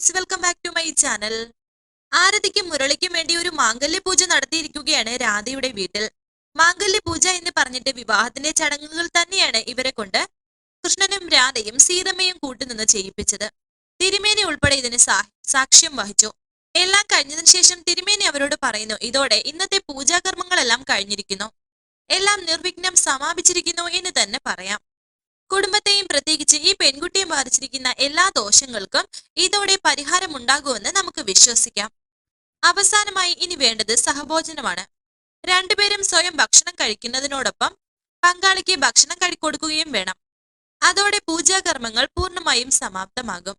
Friends welcome back to my channel ആരതിക്കും മുരളിക്കും വേണ്ടി ഒരു മാംഗല്യ പൂജ നടത്തിയിരിക്കുകയാണ് രാധയുടെ വീട്ടിൽ. മാംഗല്യ പൂജ എന്ന് പറഞ്ഞിട്ട് വിവാഹത്തിന്റെ ചടങ്ങുകൾ തന്നെയാണ് ഇവരെ കൊണ്ട് കൃഷ്ണനും രാധയും സീതമ്മയും കൂട്ടുനിന്ന് ചെയ്യിപ്പിച്ചത്. തിരുമേനി ഉൾപ്പെടെ ഇതിന് സാക്ഷ്യം വഹിച്ചു. എല്ലാം കഴിഞ്ഞതിന് ശേഷം തിരുമേനി അവരോട് പറയുന്നു ഇതോടെ ഇന്നത്തെ പൂജാകർമ്മങ്ങളെല്ലാം കഴിഞ്ഞിരിക്കുന്നു. എല്ലാം നിർവിഘ്നം സമാപിച്ചിരിക്കുന്നു എന്ന് തന്നെ പറയാം. കുടുംബത്തെയും പ്രത്യേകിച്ച് ഈ പെൺകുട്ടിയെ ബാധിച്ചിരിക്കുന്ന എല്ലാ ദോഷങ്ങൾക്കും ഇതോടെ പരിഹാരം പരിഹാരമുണ്ടാകുമെന്ന് നമുക്ക് വിശ്വസിക്കാം. അവസാനമായി ഇനി വേണ്ടത് സഹഭോജനമാണ്. രണ്ടുപേരും സ്വയം ഭക്ഷണം കഴിക്കുന്നതിനോടൊപ്പം പങ്കാളിക്ക് ഭക്ഷണം കഴിക്കൊടുക്കുകയും വേണം. അതോടെ പൂജാകർമ്മങ്ങൾ പൂർണമായും സമാപ്തമാകും.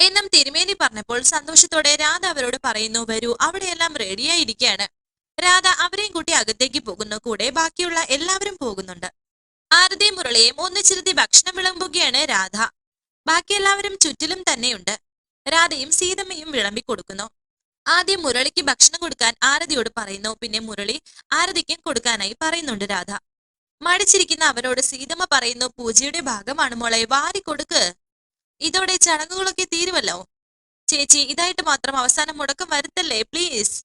എന്നും തിരുമേനി പറഞ്ഞപ്പോൾ സന്തോഷത്തോടെ രാധ അവരോട് പറയുന്നു വരൂ അവിടെയെല്ലാം റെഡിയായിരിക്കുകയാണ് രാധ അവരെയും കൂട്ടി അകത്തേക്ക് പോകുന്നു. കൂടെ ബാക്കിയുള്ള എല്ലാവരും പോകുന്നുണ്ട്. ആരതിയും മുരളിയും ഒന്നിച്ചിരുത്തി ഭക്ഷണം വിളമ്പുകയാണ് രാധ. ബാക്കി എല്ലാവരും ചുറ്റിലും തന്നെയുണ്ട്. രാധയും സീതമ്മയും വിളമ്പി കൊടുക്കുന്നു ആദ്യം മുരളിക്ക് ഭക്ഷണം കൊടുക്കാൻ ആരതിയോട് പറയുന്നു. പിന്നെ മുരളി ആരതിക്കും കൊടുക്കാനായി പറയുന്നുണ്ട് രാധ. മടിച്ചിരിക്കുന്ന അവരോട് സീതമ്മ പറയുന്നു പൂജയുടെ ഭാഗമാണ് മോളെ വാരി കൊടുക്ക്. ഇതോടെ ചടങ്ങുകളൊക്കെ തീരുവല്ലോ ചേച്ചി ഇതായിട്ട് മാത്രം അവസാനം മുടക്കം വരുത്തല്ലേ പ്ലീസ്?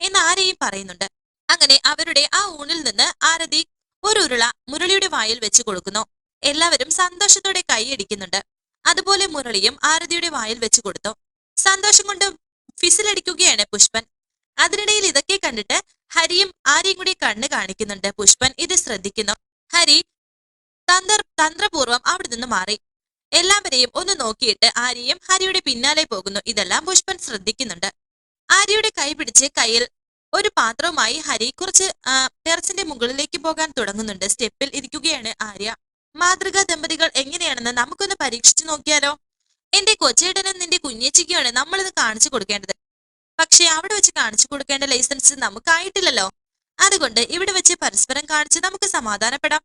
എന്ന് ആരെയും പറയുന്നുണ്ട്. അങ്ങനെ അവരുടെ ആ ഊണിൽ നിന്ന് ആരതി ഒരു ഉരുള മുരളിയുടെ വായിൽ വെച്ച് കൊടുക്കുന്നു. എല്ലാവരും സന്തോഷത്തോടെ കൈയടിക്കുന്നുണ്ട് അതുപോലെ മുരളിയും ആരതിയുടെ വായിൽ വെച്ച് കൊടുത്തു. സന്തോഷം കൊണ്ട് ഫിസിലടിക്കുകയാണ് പുഷ്പൻ. അതിനിടയിൽ ഇതൊക്കെ കണ്ടിട്ട് ഹരിയും ആരെയും കൂടി കണ്ണ് കാണിക്കുന്നുണ്ട്. പുഷ്പൻ ഇത് ശ്രദ്ധിക്കുന്നു. ഹരി തന്ത്ര തന്ത്രപൂർവം അവിടെ നിന്ന് മാറി. എല്ലാവരെയും ഒന്ന് നോക്കിയിട്ട് ആര്യയും ഹരിയുടെ പിന്നാലെ പോകുന്നു. ഇതെല്ലാം പുഷ്പൻ ശ്രദ്ധിക്കുന്നുണ്ട്. ആര്യയുടെ കൈ പിടിച്ച് കയ്യിൽ ഒരു പാത്രവുമായി ഹരി കുറച്ച് ടെറസിന്റെ മുകളിലേക്ക് പോകാൻ തുടങ്ങുന്നുണ്ട്. സ്റ്റെപ്പിൽ ഇരിക്കുകയാണ് ആര്യ. മാതൃകാ ദമ്പതികൾ എങ്ങനെയാണെന്ന് നമുക്കൊന്ന് പരീക്ഷിച്ചു നോക്കിയാലോ? എന്റെ കൊച്ചേട്ടനും നിന്റെ കുഞ്ഞേച്ചിക്കുമാണ് നമ്മളിത് കാണിച്ചു കൊടുക്കേണ്ടത്. പക്ഷെ അവിടെ വെച്ച് കാണിച്ചു കൊടുക്കേണ്ട ലൈസൻസ് നമുക്കായിട്ടില്ലല്ലോ. അതുകൊണ്ട് ഇവിടെ വെച്ച് പരസ്പരം കാണിച്ച് നമുക്ക് സമാധാനപ്പെടാം.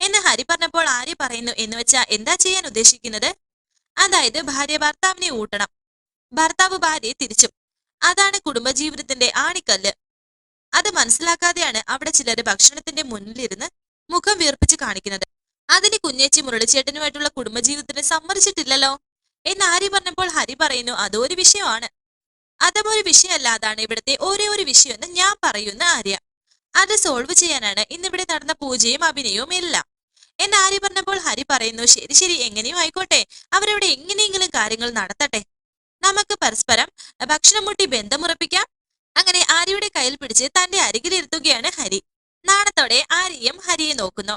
എന്ന് ഹരി പറഞ്ഞപ്പോൾ ആര്യ പറയുന്നു എന്ന് വെച്ചാൽ എന്താ ചെയ്യാൻ ഉദ്ദേശിക്കുന്നത്? അതായത് ഭാര്യ ഭർത്താവിനെ ഊട്ടണം. ഭർത്താവ് ഭാര്യയെ തിരിച്ചും. അതാണ് കുടുംബജീവിതത്തിന്റെ ആണിക്കല്ല്. അത് മനസ്സിലാക്കാതെയാണ് അവിടെ ചിലർ ഭക്ഷണത്തിന്റെ മുന്നിലിരുന്ന് മുഖം വീർപ്പിച്ച് കാണിക്കുന്നത്. അതിന് കുഞ്ഞേച്ചി മുരളിച്ചേട്ടനുമായിട്ടുള്ള കുടുംബജീവിതത്തിന് സമ്മതിച്ചിട്ടില്ലല്ലോ. എന്ന് ആര്യ പറഞ്ഞപ്പോൾ ഹരി പറയുന്നു അതൊരു വിഷയമാണ്. അതൊരു ഒരു വിഷയമല്ല അതാണ് ഇവിടുത്തെ ഒരേ ഒരു വിഷയം എന്ന് ഞാൻ പറയുന്ന ആര്യ. അത് സോൾവ് ചെയ്യാനാണ് ഇന്നിവിടെ നടന്ന പൂജയും അഭിനയവും എല്ലാം. എന്ന് ആര്യ പറഞ്ഞപ്പോൾ ഹരി പറയുന്നു ശരി ശരി എങ്ങനെയും ആയിക്കോട്ടെ. അവരവിടെ എങ്ങനെയെങ്കിലും കാര്യങ്ങൾ നടത്തട്ടെ. നമുക്ക് പരസ്പരം ഭക്ഷണം മുട്ടി ബന്ധമുറപ്പിക്കാം അങ്ങനെ ആര്യയുടെ കയ്യിൽ പിടിച്ച് തന്റെ അരികിലിരുത്തുകയാണ് ഹരി. നാണത്തോടെ ആര്യയും ഹരിയെ നോക്കുന്നു.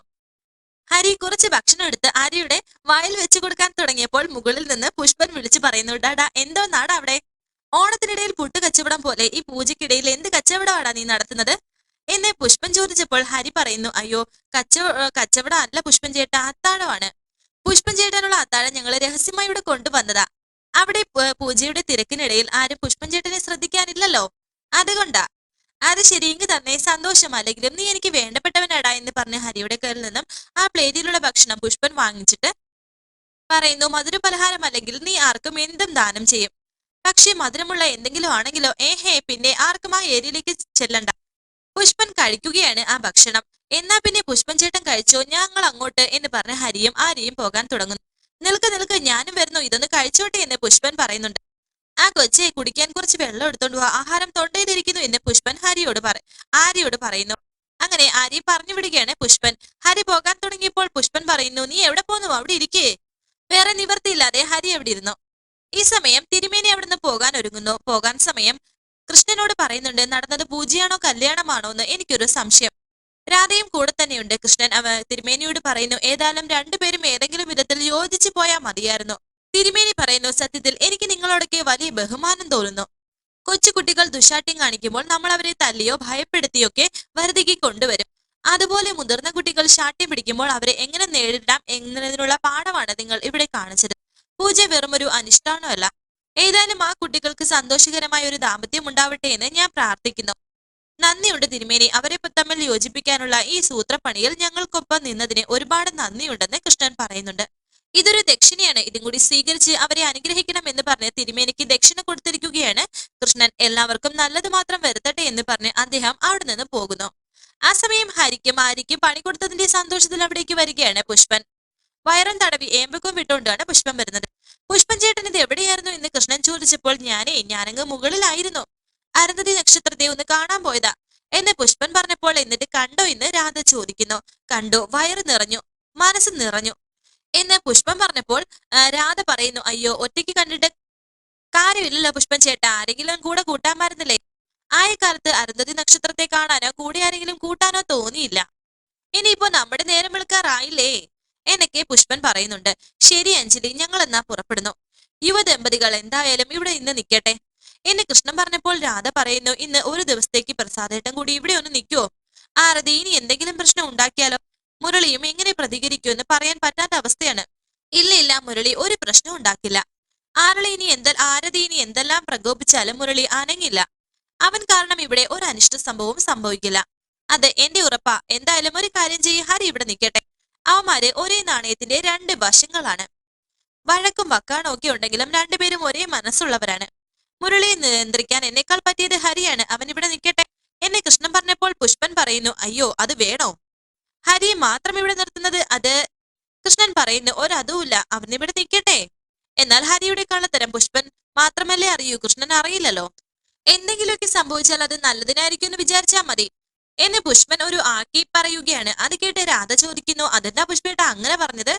ഹരി കുറച്ച് ഭക്ഷണം എടുത്ത് ആര്യയുടെ വായിൽ വെച്ചു കൊടുക്കാൻ തുടങ്ങിയപ്പോൾ മുകളിൽ നിന്ന് പുഷ്പൻ വിളിച്ചു പറയുന്നു ഡാടാ എന്തോ നാടാ അവിടെ ഓണത്തിനിടയിൽ പുട്ട് കച്ചവടം പോലെ ഈ പൂജയ്ക്കിടയിൽ എന്ത് കച്ചവടമാടാ നീ നടത്തുന്നത്? എന്ന് പുഷ്പൻ ചോദിച്ചപ്പോൾ ഹരി പറയുന്നു അയ്യോ കച്ചവ കച്ചവടം അല്ല പുഷ്പൻ ചേട്ട അത്താഴമാണ്. പുഷ്പൻ ചേട്ടനുള്ള അത്താഴം ഞങ്ങൾ രഹസ്യമായി ഇവിടെ കൊണ്ടുവന്നതാ. അവിടെ പൂജയുടെ തിരക്കിനിടയിൽ ആരും പുഷ്പൻ ചേട്ടനെ ശ്രദ്ധിക്കാനില്ലല്ലോ. അതുകൊണ്ടാ. അത് ശരി ഇങ്ങ് തന്നെ സന്തോഷമല്ലെങ്കിലും നീ എനിക്ക് വേണ്ടപ്പെട്ടവനാടാ എന്ന് പറഞ്ഞ ഹരിയുടെ കയ്യിൽ നിന്നും ആ പ്ലേറ്റിലുള്ള ഭക്ഷണം പുഷ്പൻ വാങ്ങിച്ചിട്ട് പറയുന്നു മധുര പലഹാരമല്ലെങ്കിൽ നീ ആർക്കും എന്തും ദാനം ചെയ്യും. പക്ഷേ മധുരമുള്ള എന്തെങ്കിലും ആണെങ്കിലോ? ഏഹേ പിന്നെ ആർക്കും ആ ഏരിയയിലേക്ക് ചെല്ലണ്ട. പുഷ്പൻ കഴിക്കുകയാണ് ആ ഭക്ഷണം. എന്നാ പിന്നെ പുഷ്പൻ ചേട്ടൻ കഴിച്ചോ? ഞങ്ങൾ അങ്ങോട്ട് എന്ന് പറഞ്ഞ ഹരിയും ആര്യയും പോകാൻ തുടങ്ങുന്നു. നിൽക്ക് നിൽക്ക് ഞാനും വരുന്നു. ഇതൊന്ന് കഴിച്ചോട്ടെ എന്ന് പുഷ്പൻ പറയുന്നുണ്ട്. ആ കൊച്ചെ കുടിക്കാൻ കുറച്ച് വെള്ളം എടുത്തോണ്ട് പോവാ ആഹാരം തൊണ്ടയിലിരിക്കുന്നു എന്ന് പുഷ്പൻ ഹരിയോട് പറ ആര്യയോട് പറയുന്നു. അങ്ങനെ ആര്യ പറഞ്ഞു വിടുകയാണ് പുഷ്പൻ. ഹരി പോകാൻ തുടങ്ങിയപ്പോൾ പുഷ്പൻ പറയുന്നു നീ എവിടെ പോന്നു? അവിടെ ഇരിക്കേ. വേറെ നിവർത്തിയില്ലാതെ ഹരി എവിടെ ഇരുന്നു. ഈ സമയം തിരുമേനി അവിടുന്ന് പോകാൻ ഒരുങ്ങുന്നു. പോകാൻ സമയം കൃഷ്ണനോട് പറയുന്നുണ്ട് നടന്നത് പൂജയാണോ കല്യാണമാണോ എന്ന് എനിക്കൊരു സംശയം. രാധയും കൂടെ തന്നെയുണ്ട് കൃഷ്ണൻ. അവ തിരുമേനിയോട് പറയുന്നു ഏതായാലും രണ്ടുപേരും ഏതെങ്കിലും വിധത്തിൽ യോജിച്ചു പോയാൽ മതിയായിരുന്നു. തിരുമേനി പറയുന്നു സത്യത്തിൽ എനിക്ക് നിങ്ങളോടൊക്കെ വലിയ ബഹുമാനം തോന്നുന്നു. കൊച്ചുകുട്ടികൾ ദുശാഠ്യം കാണിക്കുമ്പോൾ നമ്മൾ അവരെ തല്ലിയോ ഭയപ്പെടുത്തിയൊക്കെ വരുതിക്ക് കൊണ്ടുവരും. അതുപോലെ മുതിർന്ന കുട്ടികൾ ശാട്ടി പിടിക്കുമ്പോൾ അവരെ എങ്ങനെ നേരിടാം എന്നതിനുള്ള പാഠമാണ് നിങ്ങൾ ഇവിടെ കാണിച്ചത്. പൂജ വെറുമൊരു അനുഷ്ഠാനമല്ല. ഏതായാലും ആ കുട്ടികൾക്ക് സന്തോഷകരമായ ഒരു ദാമ്പത്യം ഉണ്ടാവട്ടെ എന്ന് ഞാൻ പ്രാർത്ഥിക്കുന്നു. നന്ദിയുണ്ട് തിരുമേനി. അവരെ തമ്മിൽ യോജിപ്പിക്കാനുള്ള ഈ സൂത്രപ്പണിയിൽ ഞങ്ങൾക്കൊപ്പം നിന്നതിന് ഒരുപാട് നന്ദിയുണ്ടെന്ന് കൃഷ്ണൻ പറയുന്നുണ്ട്. ഇതൊരു ദക്ഷിണയാണ്. ഇതും കൂടി സ്വീകരിച്ച് അവരെ അനുഗ്രഹിക്കണം എന്ന് പറഞ്ഞ് തിരുമേനിക്ക് ദക്ഷിണ കൊടുത്തിരിക്കുകയാണ്. കൃഷ്ണൻ എല്ലാവർക്കും നല്ലത് മാത്രം വരുത്തട്ടെ എന്ന് പറഞ്ഞ് അദ്ദേഹം അവിടെ നിന്ന് പോകുന്നു. ആ സമയം ഹരിക്കും ആരിക്കും പണി കൊടുത്തതിന്റെ സന്തോഷത്തിൽ അവിടേക്ക് വരികയാണ് പുഷ്പൻ. വയറും തടവി ഏമ്പക്കും വിട്ടുകൊണ്ടാണ് പുഷ്പം വരുന്നത്. പുഷ്പൻ ചേട്ടൻ ഇത് എവിടെയായിരുന്നു? എന്ന് കൃഷ്ണൻ ചോദിച്ചപ്പോൾ ഞാനേ ഞാനങ്ങ് മുകളിലായിരുന്നു. അരുന്ധതി നക്ഷത്രത്തെ ഒന്ന് കാണാൻ പോയതാ എന്നെ പുഷ്പൻ പറഞ്ഞപ്പോൾ എന്നിട്ട് കണ്ടോ? എന്ന് രാധ ചോദിക്കുന്നു. കണ്ടോ വയറ് നിറഞ്ഞു മനസ്സ് നിറഞ്ഞു. എന്ന് പുഷ്പൻ പറഞ്ഞപ്പോൾ രാധ പറയുന്നു അയ്യോ ഒറ്റയ്ക്ക് കണ്ടിട്ട് കാര്യമില്ലല്ലോ പുഷ്പൻ ചേട്ട ആരെങ്കിലും കൂടെ കൂട്ടാൻ മരുന്നില്ലേ ആയ കാലത്ത് അരുന്ധതി നക്ഷത്രത്തെ കാണാനോ കൂടെ ആരെങ്കിലും കൂട്ടാനോ തോന്നിയില്ല. ഇനിയിപ്പോ നമ്മുടെ നേരം വിളിക്കാറായില്ലേ? എന്നൊക്കെ പുഷ്പൻ പറയുന്നുണ്ട്. ശരി അഞ്ജലി ഞങ്ങൾ എന്നാ പുറപ്പെടുന്നു. യുവദമ്പതികൾ എന്തായാലും ഇവിടെ ഇന്ന് നിൽക്കട്ടെ. എന്നെ കൃഷ്ണൻ പറഞ്ഞപ്പോൾ രാധ പറയുന്നു ഇന്ന് ഒരു ദിവസത്തേക്ക് പ്രസാദേട്ടൻ കൂടി ഇവിടെ ഒന്ന് നിൽക്കുവോ? ആരതി ഇനി എന്തെങ്കിലും പ്രശ്നം ഉണ്ടാക്കിയാലോ? മുരളിയും എങ്ങനെ പ്രതികരിക്കൂ എന്ന് പറയാൻ പറ്റാത്ത അവസ്ഥയാണ്. ഇല്ല ഇല്ല മുരളി ഒരു പ്രശ്നം ഉണ്ടാക്കില്ല. ആരളി ഇനി എന്ത ആരതി ഇനി എന്തെല്ലാം പ്രകോപിച്ചാലും മുരളി അനങ്ങില്ല. അവൻ കാരണം ഇവിടെ ഒരു അനിഷ്ട സംഭവവും സംഭവിക്കില്ല. അത് എന്റെ ഉറപ്പാ. എന്തായാലും ഒരു കാര്യം ചെയ്യ്. ഹരി ഇവിടെ നിൽക്കട്ടെ. അവന്മാര് ഒരേ നാണയത്തിന്റെ രണ്ട് വശങ്ങളാണ്. വഴക്കും വക്കാണും ഒക്കെ ഉണ്ടെങ്കിലും രണ്ടുപേരും ഒരേ മനസ്സുള്ളവരാണ്. മുരളിയെ നിയന്ത്രിക്കാൻ എന്നെക്കാൾ പറ്റിയത് ഹരിയാണ്. അവൻ ഇവിടെ നിൽക്കട്ടെ. എന്നെ കൃഷ്ണൻ പറഞ്ഞപ്പോൾ പുഷ്പൻ പറയുന്നു അയ്യോ അത് വേണോ? ഹരിയെ മാത്രം ഇവിടെ നിർത്തുന്നത് അത് കൃഷ്ണൻ പറയുന്നു ഒരതുമില്ല ഇവിടെ നിൽക്കട്ടെ. എന്നാൽ ഹരിയുടെ കള്ളത്തരം പുഷ്പൻ മാത്രമല്ലേ അറിയൂ? കൃഷ്ണൻ അറിയില്ലല്ലോ. എന്തെങ്കിലുമൊക്കെ സംഭവിച്ചാൽ അത് നല്ലതിനായിരിക്കും എന്ന് വിചാരിച്ചാൽ മതി. എന്ന് പുഷ്പൻ ഒരു ആക്കി പറയുകയാണ്. അത് കേട്ട് രാധ ചോദിക്കുന്നു അതെന്താ പുഷ്പേട്ട അങ്ങനെ പറഞ്ഞത്?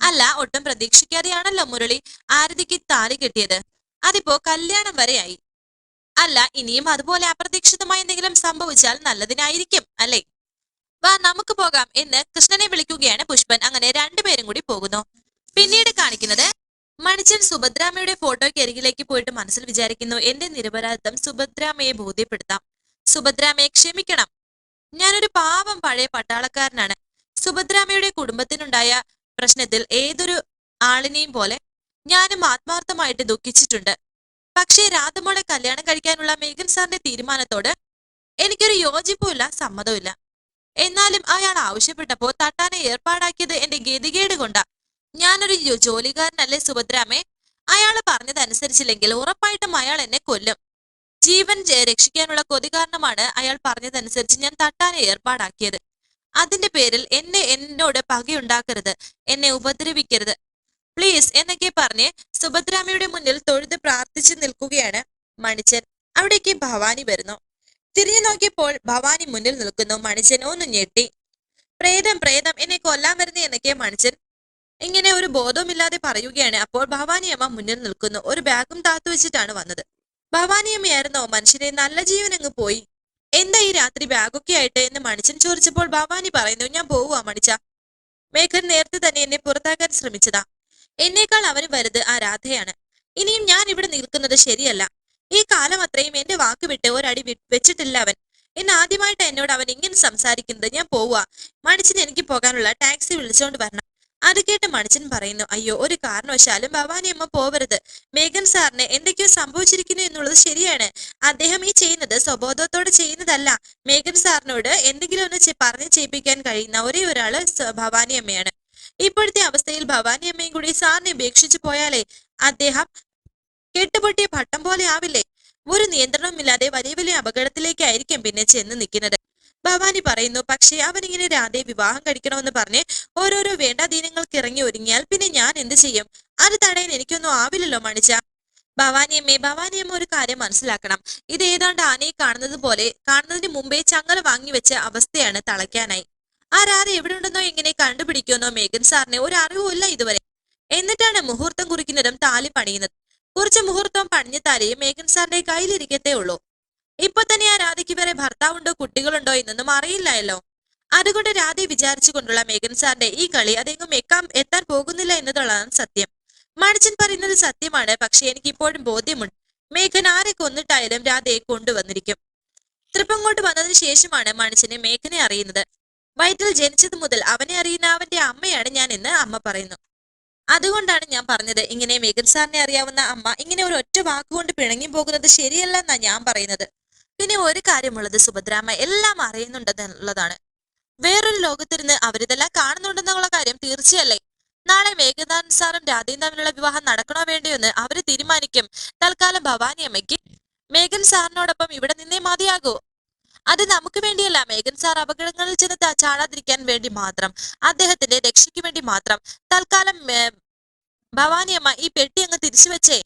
അല്ല ഒട്ടും പ്രതീക്ഷിക്കാതെയാണല്ലോ മുരളി ആരതിക്ക് താലി കിട്ടിയത്. അതിപ്പോ കല്യാണം വരെയായി. അല്ല ഇനിയും അതുപോലെ അപ്രതീക്ഷിതമായി എന്തെങ്കിലും സംഭവിച്ചാൽ നല്ലതിനായിരിക്കും അല്ലേ? വാ നമുക്ക് പോകാം. എന്ന് കൃഷ്ണനെ വിളിക്കുകയാണ് പുഷ്പൻ. അങ്ങനെ രണ്ടുപേരും കൂടി പോകുന്നു. പിന്നീട് കാണിക്കുന്നത് മണിച്ചൻ സുഭദ്രാമയുടെ ഫോട്ടോയ്ക്ക് അരികിലേക്ക് പോയിട്ട് മനസ്സിൽ വിചാരിക്കുന്നു എന്റെ നിരപരാധിത്വം സുഭദ്രാമയെ ബോധ്യപ്പെടുത്താം. സുഭദ്രാമയെ ക്ഷമിക്കണം. ഞാനൊരു പാവം പഴയ പട്ടാളക്കാരനാണ്. സുഭദ്രാമയുടെ കുടുംബത്തിനുണ്ടായ പ്രശ്നത്തിൽ ഏതൊരു ആളിനെയും പോലെ ഞാനും ആത്മാർത്ഥമായിട്ട് ദുഃഖിച്ചിട്ടുണ്ട്. പക്ഷേ രാധമോളെ കല്യാണം കഴിക്കാനുള്ള മേഘൻ സാറിന്റെ തീരുമാനത്തോട് എനിക്കൊരു യോജിപ്പുമില്ല സമ്മതമില്ല എന്നാലും അയാൾ ആവശ്യപ്പെട്ടപ്പോ തട്ടാനെ ഏർപ്പാടാക്കിയത് എന്റെ ഗതികേട് കൊണ്ടാ. ഞാനൊരു ജോലിക്കാരനല്ലേ സുഭദ്രാമേ? അയാൾ പറഞ്ഞതനുസരിച്ചില്ലെങ്കിൽ ഉറപ്പായിട്ടും അയാൾ എന്നെ കൊല്ലും. ജീവൻ രക്ഷിക്കാനുള്ള കൊതി കാരണമാണ് അയാൾ പറഞ്ഞതനുസരിച്ച് ഞാൻ തട്ടാനെ ഏർപ്പാടാക്കിയത്. അതിന്റെ പേരിൽ എന്നെ എന്നോട് പകയുണ്ടാക്കരുത് എന്നെ ഉപദ്രവിക്കരുത്. പ്ലീസ് എന്നൊക്കെ പറഞ്ഞ് സുഭദ്രാമയുടെ മുന്നിൽ തൊഴുത് പ്രാർത്ഥിച്ചു നിൽക്കുകയാണ് മണിച്ചൻ. അവിടേക്ക് ഭവാനി വരുന്നു. തിരിഞ്ഞു നോക്കിയപ്പോൾ ഭവാനി മുന്നിൽ നിൽക്കുന്നു. മണിച്ചൻ ഒന്ന് ഞെട്ടി. പ്രേതം പ്രേതം എന്നെ കൊല്ലാൻ വരുന്ന എന്നൊക്കെ മണിച്ചൻ ഇങ്ങനെ ഒരു ബോധവുമില്ലാതെ പറയുകയാണ്. അപ്പോൾ ഭവാനിയമ്മ മുന്നിൽ നിൽക്കുന്നു. ഒരു ബാഗും താത്തു വെച്ചിട്ടാണ് വന്നത്. ഭവാനിയമ്മയായിരുന്നോ മനുഷ്യനെ നല്ല ജീവൻ അങ്ങ് പോയി. എന്താ ഈ രാത്രി ബാഗൊക്കെ ആയിട്ട്? എന്ന് മണിച്ചൻ ചോദിച്ചപ്പോൾ ഭവാനി പറയുന്നു ഞാൻ പോവുക മണിച്ച. മേഘൻ നേരത്തെ തന്നെ എന്നെ പുറത്താക്കാൻ ശ്രമിച്ചതാ. എന്നേക്കാൾ അവന് വലുത് ആ രാധയാണ്. ഇനിയും ഞാൻ ഇവിടെ നിൽക്കുന്നത് ശരിയല്ല. ഈ കാലം അത്രയും എന്റെ വാക്ക് വിട്ട് ഒരടി വെച്ചിട്ടില്ല അവൻ. എന്നെ ആദ്യമായിട്ട് എന്നോട് അവൻ ഇങ്ങനെ സംസാരിക്കുന്നത്. ഞാൻ പോവുക മണിച്ചൻ എനിക്ക് പോകാനുള്ള ടാക്സി വിളിച്ചോണ്ട് വരണം. അത് കേട്ട് മണിച്ചൻ പറയുന്നു അയ്യോ ഒരു കാരണവശാലും ഭവാനി അമ്മ പോവരുത്. മേഘൻ സാറിന് എന്തൊക്കെയോ സംഭവിച്ചിരിക്കുന്നു എന്നുള്ളത് ശരിയാണ്. അദ്ദേഹം ഈ ചെയ്യുന്നത് സ്വബോധത്തോടെ ചെയ്യുന്നതല്ല. മേഘൻ സാറിനോട് എന്തെങ്കിലും ഒന്ന് പറഞ്ഞു ചെയ്യിപ്പിക്കാൻ കഴിയുന്ന ഒരേ ഒരാൾ ഭവാനിയമ്മയാണ് ഇപ്പോഴത്തെ അവസ്ഥയിൽ ഭവാനി അമ്മയും കൂടി സാറിനെ ഉപേക്ഷിച്ചു പോയാലേ അദ്ദേഹം കെട്ടുപൊട്ടിയ ഭട്ടം പോലെ ആവില്ലേ? ഒരു നിയന്ത്രണമില്ലാതെ വലിയ വലിയ അപകടത്തിലേക്കായിരിക്കും പിന്നെ ചെന്ന് നിൽക്കുന്നത്. ഭവാനി പറയുന്നു പക്ഷേ അവനിങ്ങനെ രാധയെ വിവാഹം കഴിക്കണമെന്ന് പറഞ്ഞ് ഓരോരോ വേണ്ടാധീനങ്ങൾക്ക് ഇറങ്ങി ഒരുങ്ങിയാൽ പിന്നെ ഞാൻ എന്ത് ചെയ്യും? അത് തടയാൻ എനിക്കൊന്നും ആവില്ലല്ലോ മണിച്ച. ഭവാനിയമ്മേ ഭവാനിയമ്മ ഒരു കാര്യം മനസ്സിലാക്കണം. ഇത് ഏതാണ്ട് ആനയെ കാണുന്നത് പോലെ കാണുന്നതിന് മുമ്പേ ചങ്ങല വാങ്ങി വെച്ച അവസ്ഥയാണ് തളയ്ക്കാനായി. ആ രാധ എവിടെ ഉണ്ടെന്നോ എങ്ങനെ കണ്ടുപിടിക്കുമെന്നോ മേഘൻ സാറിന് ഒരു അറിവുമില്ല ഇതുവരെ. എന്നിട്ടാണ് മുഹൂർത്തം കുറിക്കുന്നതും താലി പണിയുന്നത്. കുറച്ച് മുഹൂർത്തം പണിഞ്ഞ മേഗൻ മേഘൻ സാറിന്റെ കയ്യിലിരിക്കത്തേ ഉള്ളൂ. ഇപ്പൊ തന്നെ ആ രാധയ്ക്ക് വരെ ഭർത്താവുണ്ടോ കുട്ടികളുണ്ടോ എന്നൊന്നും അറിയില്ലായല്ലോ. അതുകൊണ്ട് രാധയെ വിചാരിച്ചുകൊണ്ടുള്ള മേഘൻ സാറിന്റെ ഈ കളി അതെങ്ങും എക്കാൻ എത്താൻ പോകുന്നില്ല എന്നതുള്ളതാണ് സത്യം. മണിച്ചൻ പറയുന്നത് സത്യമാണ് പക്ഷെ എനിക്ക് ഇപ്പോഴും ബോധ്യമുണ്ട്. മേഘൻ ആരെ കൊന്നിട്ടായാലും രാധയെ കൊണ്ടുവന്നിരിക്കും. തൃപ്പങ്ങോട്ട് വന്നതിന് ശേഷമാണ് മണിച്ചന് മേഘനെ അറിയുന്നത്. വയറ്റിൽ ജനിച്ചത് മുതൽ അവനെ അറിയുന്ന അവന്റെ അമ്മയാണ് ഞാൻ എന്ന് അമ്മ പറയുന്നു. അതുകൊണ്ടാണ് ഞാൻ പറഞ്ഞത് ഇങ്ങനെ മേഘൻ സാറിനെ അറിയാവുന്ന അമ്മ ഇങ്ങനെ ഒരു ഒറ്റ വാക്കുകൊണ്ട് പിണങ്ങി പോകുന്നത് ശരിയല്ല എന്നാ ഞാൻ പറയുന്നത്. പിന്നെ ഒരു കാര്യമുള്ളത് സുഭദ്രാമ്മ എല്ലാം അറിയുന്നുണ്ടെന്നുള്ളതാണ്. വേറൊരു ലോകത്തിരുന്ന് അവരിതെല്ലാം കാണുന്നുണ്ടെന്നുള്ള കാര്യം തീർച്ചയല്ലേ? നാളെ മേഘനാഥൻ സാറും രാധയും തമ്മിലുള്ള വിവാഹം നടക്കണോ വേണ്ടിയോ എന്ന് അവർ തീരുമാനിക്കും. തൽക്കാലം ഭവാനി അമ്മയ്ക്ക് മേഘൻ സാറിനോടൊപ്പം ഇവിടെ നിന്നേ മതിയാകൂ. നമുക്ക് വേണ്ടിയല്ല. മേഘൻ സാർ അപകടങ്ങളിൽ ചെന്ന് ചാടാതിരിക്കാൻ വേണ്ടി മാത്രം അദ്ദേഹത്തിന്റെ രക്ഷയ്ക്ക് വേണ്ടി മാത്രം. തൽക്കാലം ഭവാനിയമ്മ ഈ പെട്ടി അങ്ങ് തിരിച്ചു വെച്ചേ.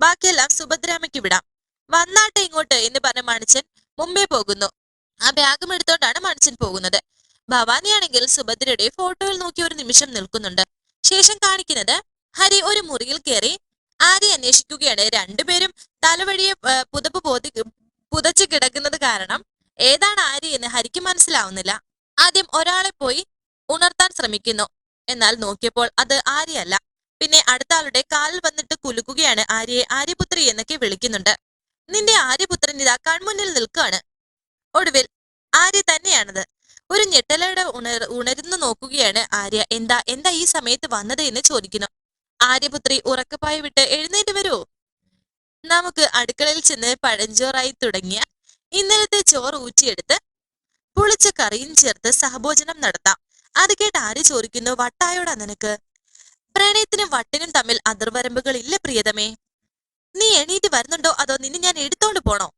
ബാക്കിയെല്ലാം സുഭദ്രാമയ്ക്ക് വിടാം. വന്നാട്ടെ ഇങ്ങോട്ട് എന്ന് പറഞ്ഞ മണിച്ചൻ മുമ്പേ പോകുന്നു. ആ ബാഗും എടുത്തോണ്ടാണ് മണിച്ചൻ പോകുന്നത്. ഭവാനിയാണെങ്കിൽ സുഭദ്രയുടെ ഫോട്ടോയിൽ നോക്കി ഒരു നിമിഷം നിൽക്കുന്നുണ്ട്. ശേഷം കാണിക്കുന്നത് ഹരി ഒരു മുറിയിൽ കയറി ആരെ അന്വേഷിക്കുകയാണ്. രണ്ടുപേരും തലവഴിയെ പുതപ്പ് പോതി പുതച്ചു കിടക്കുന്നത് കാരണം ഏതാണ് ആര്യ എന്ന് ഹരിക്ക് മനസ്സിലാവുന്നില്ല. ആദ്യം ഒരാളെ പോയി ഉണർത്താൻ ശ്രമിക്കുന്നു. എന്നാൽ നോക്കിയപ്പോൾ അത് ആര്യയല്ല. പിന്നെ അടുത്ത ആളുടെ കാലിൽ വന്നിട്ട് കുലുക്കുകയാണ് ആര്യയെ ആര്യപുത്രി എന്നൊക്കെ വിളിക്കുന്നുണ്ട്. നിന്റെ ആര്യപുത്രൻ ഇതാ കൺമുന്നിൽ നിൽക്കുകയാണ് ഒടുവിൽ ആര്യ തന്നെയാണത്. ഒരു ഞെട്ടലയുടെ ഉണർ ഉണരുന്നു നോക്കുകയാണ് ആര്യ. എന്താ എന്താ ഈ സമയത്ത് വന്നത്? എന്ന് ചോദിക്കുന്നു. ആര്യപുത്രി ഉറക്കപ്പായി വിട്ട് എഴുന്നേറ്റ് വരൂ. നമുക്ക് അടുക്കളയിൽ ചെന്ന് പഴഞ്ചോറായി തുടങ്ങിയ ഇന്നലത്തെ ചോറ് ഊറ്റിയെടുത്ത് പുളിച്ച കറിയും ചേർത്ത് സഹഭോജനം നടത്താം. അത് കേട്ട് ആര് ചോദിക്കുന്നു? വട്ടായോടാ നിനക്ക്. പ്രണയത്തിനും വട്ടിനും തമ്മിൽ അതിർവരമ്പുകൾ ഇല്ല പ്രിയതമേ. നീ എണീറ്റ് വരുന്നുണ്ടോ? അതോ നിന്നെ ഞാൻ എടുത്തോണ്ട് പോണോ?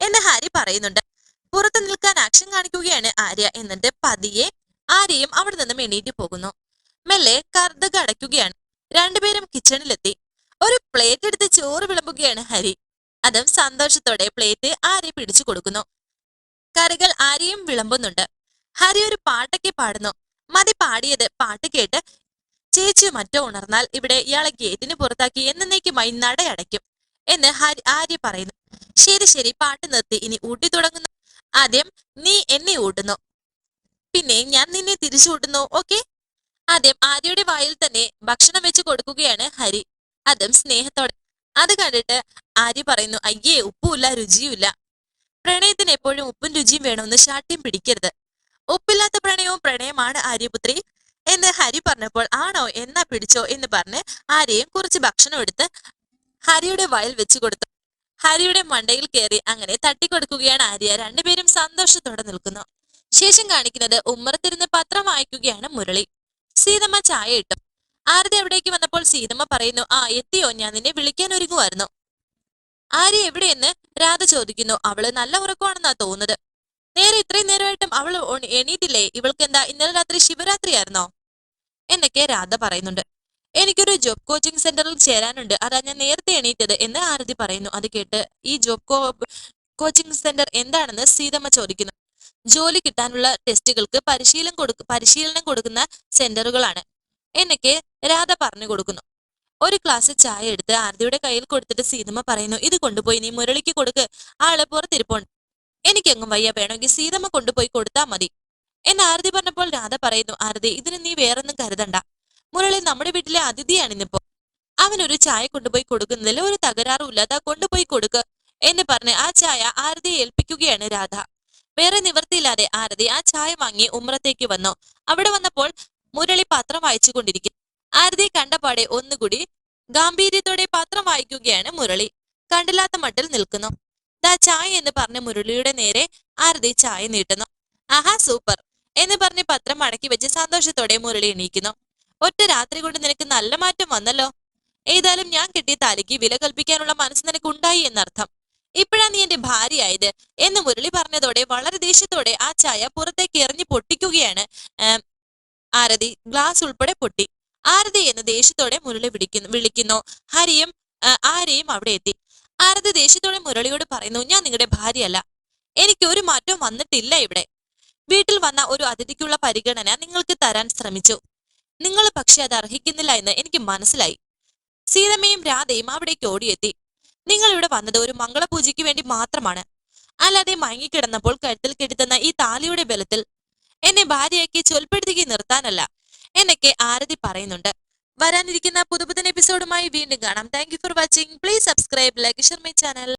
എന്ന് ഹാരി പറയുന്നുണ്ട്. പുറത്തു നിൽക്കാൻ ആക്ഷൻ കാണിക്കുകയാണ് ആര്യ എന്നിട്ട് പതിയെ ആര്യയും അവിടെ നിന്നും എണീറ്റ് പോകുന്നു. മെല്ലെ കർദക അടയ്ക്കുകയാണ്. രണ്ടുപേരും കിച്ചണിലെത്തി ഒരു പ്ലേറ്റ് എടുത്ത് ചോറ് വിളമ്പുകയാണ് ഹരി. അതും സന്തോഷത്തോടെ പ്ലേറ്റ് ആര്യ പിടിച്ചു കൊടുക്കുന്നു. കറികൾ ആര്യയും വിളമ്പുന്നുണ്ട്. ഹരി ഒരു പാട്ടൊക്കെ പാടുന്നു. മതി പാടിയത് പാട്ട് കേട്ട് ചേച്ചി മറ്റോ ഉണർന്നാൽ ഇവിടെ ഇയാളെ ഗേറ്റിന് പുറത്താക്കി എന്നേക്കുമായി നടയടയ്ക്കും എന്ന് ഹരി ആര്യ പറയുന്നു. ശരി ശരി പാട്ട് നിർത്തി. ഇനി ഊട്ടി തുടങ്ങുന്നു. ആദ്യം നീ എന്നെ ഊട്ടുന്നു. പിന്നെ ഞാൻ നിന്നെ തിരിച്ചു ഊട്ടുന്നു ഓക്കെ ആദ്യം ആര്യയുടെ വായിൽ തന്നെ ഭക്ഷണം വെച്ച് കൊടുക്കുകയാണ് ഹരി. അതും സ്നേഹത്തോടെ. അത് കണ്ടിട്ട് ആര്യ പറയുന്നു അയ്യേ ഉപ്പുമില്ല രുചിയുമില്ല. പ്രണയത്തിന് എപ്പോഴും ഉപ്പും രുചിയും വേണമെന്ന് ശാഠ്യം പിടിക്കരുത്. ഉപ്പില്ലാത്ത പ്രണയവും പ്രണയമാണ് ആര്യപുത്രി. എന്ന് ഹരി പറഞ്ഞപ്പോൾ ആണോ? എന്നാ പിടിച്ചോ? എന്ന് പറഞ്ഞ് ആര്യയും കുറച്ച് ഭക്ഷണം എടുത്ത് ഹരിയുടെ വയൽ വെച്ചു കൊടുത്തു. ഹരിയുടെ മണ്ടയിൽ കയറി അങ്ങനെ തട്ടിക്കൊടുക്കുകയാണ് ആര്യ. രണ്ടുപേരും സന്തോഷത്തോടെ നിൽക്കുന്നു. ശേഷം കാണിക്കുന്നത് ഉമ്മറത്തിരുന്ന് പത്രം വായിക്കുകയാണ് മുരളി. സീതമ്മ ചായ ഇട്ടു. ആരതി അവിടേക്ക് വന്നപ്പോൾ സീതമ്മ പറയുന്നു ആ എത്തിയോ? ഞാൻ നിന്നെ വിളിക്കാൻ ഒരുങ്ങുമായിരുന്നു ആര്യ എവിടെയെന്ന് രാധ ചോദിക്കുന്നു അവൾ നല്ല ഉറക്കമാണെന്നാ തോന്നുന്നത്. നേരെ ഇത്രയും നേരമായിട്ടും അവൾ എണീറ്റില്ലേ? ഇവൾക്ക് എന്താ ഇന്നലെ രാത്രി ശിവരാത്രി ആയിരുന്നോ എന്നൊക്കെ രാധ പറയുന്നുണ്ട്. എനിക്കൊരു ജോബ് കോച്ചിങ് സെന്ററിൽ ചേരാനുണ്ട്. അതാ ഞാൻ നേരത്തെ എണീറ്റത് എന്ന് ആരതി പറയുന്നു. അത് കേട്ട് ഈ ജോബ് കോ കോച്ചിങ് സെന്റർ എന്താണെന്ന് സീതമ്മ ചോദിക്കുന്നു. ജോലി കിട്ടാനുള്ള ടെസ്റ്റുകൾക്ക് പരിശീലനം കൊടുക്ക പരിശീലനം കൊടുക്കുന്ന സെന്ററുകളാണ്. എന്നൊക്കെ രാധ പറഞ്ഞു കൊടുക്കുന്നു. ഒരു ഗ്ലാസ് ചായ എടുത്ത് ആരതിയുടെ കയ്യിൽ കൊടുത്തിട്ട് സീതമ്മ പറയുന്നു ഇത് കൊണ്ടുപോയി നീ മുരളിക്ക് കൊടുക്ക്. ആൾ പുറത്തിരിപ്പുണ്ട്. എനിക്കെങ്ങും വയ്യ വേണമെങ്കിൽ സീതമ്മ കൊണ്ടുപോയി കൊടുത്താൽ മതി. എന്ന് ആരതി പറഞ്ഞപ്പോൾ രാധ പറയുന്നു ആരതി ഇതിന് നീ വേറൊന്നും കരുതണ്ട. മുരളി നമ്മുടെ വീട്ടിലെ അതിഥിയാണ് ഇന്നിപ്പോ. അവനൊരു ചായ കൊണ്ടുപോയി കൊടുക്കുന്നതിൽ ഒരു തകരാറും അതാ കൊണ്ടുപോയി കൊടുക്ക്. എന്ന് പറഞ്ഞ് ആ ചായ ആരതിയെ ഏൽപ്പിക്കുകയാണ് രാധ. വേറെ നിവർത്തിയില്ലാതെ ആരതി ആ ചായ വാങ്ങി ഉമ്രത്തേക്ക് വന്നു. അവിടെ വന്നപ്പോൾ മുരളി പത്രം വായിച്ചു ആരതിയെ കണ്ടപാടെ ഒന്നുകൂടി ഗാംഭീര്യത്തോടെ പത്രം വായിക്കുകയാണ് മുരളി. കണ്ടില്ലാത്ത മട്ടിൽ നിൽക്കുന്നു. ദാ ചായ എന്ന് പറഞ്ഞ മുരളിയുടെ നേരെ ആരതി ചായ നീട്ടുന്നു. ആഹാ സൂപ്പർ. എന്ന് പറഞ്ഞ് പത്രം മടക്കി വെച്ച് സന്തോഷത്തോടെ മുരളി എണീക്കുന്നു. ഒറ്റ രാത്രി കൊണ്ട് നിനക്ക് നല്ല മാറ്റം വന്നല്ലോ. ഏതായാലും ഞാൻ കിട്ടിയ താലിക്ക് വില കൽപ്പിക്കാനുള്ള മനസ്സ് നിനക്ക് ഉണ്ടായി എന്നർത്ഥം. ഇപ്പോഴാ നീ എന്റെ ഭാര്യയായത് എന്ന് മുരളി പറഞ്ഞതോടെ വളരെ ദേഷ്യത്തോടെ ആ ചായ പുറത്തേക്ക് എറിഞ്ഞു പൊട്ടിക്കുകയാണ് ആരതി. ഗ്ലാസ് ഉൾപ്പെടെ പൊട്ടി. ആരതി എന്ന് ദേഷ്യത്തോടെ മുരളി വിളിക്കുന്നു വിളിക്കുന്നു. ഹരിയും ആരെയും അവിടെ എത്തി. ആരതി ദേഷ്യത്തോടെ മുരളിയോട് പറയുന്നു ഞാൻ നിങ്ങളുടെ ഭാര്യയല്ല. എനിക്ക് ഒരു മാറ്റവും വന്നിട്ടില്ല ഇവിടെ. വീട്ടിൽ വന്ന ഒരു അതിഥിക്കുള്ള പരിഗണന നിങ്ങൾക്ക് തരാൻ ശ്രമിച്ചു. നിങ്ങൾ പക്ഷെ അത് അർഹിക്കുന്നില്ല എന്ന് എനിക്ക് മനസ്സിലായി. സീതമ്മയും രാധയും അവിടേക്ക് ഓടിയെത്തി. നിങ്ങൾ ഇവിടെ വന്നത് ഒരു മംഗളപൂജയ്ക്ക് വേണ്ടി മാത്രമാണ്. അല്ലാതെ മയങ്ങിക്കിടന്നപ്പോൾ കഴുത്തിൽ കെടുത്തുന്ന ഈ താലിയുടെ ബലത്തിൽ എന്നെ ഭാര്യയാക്കി ചൊൽപ്പെടുത്തി നിർത്താനല്ല. എന്നൊക്കെ ആരതി പറയുന്നുണ്ട്. വരാനിരിക്കുന്ന പുതുപുതൻ എപ്പിസോഡുമായി വീണ്ടും കാണാം. Thank for watching please subscribe like share my channel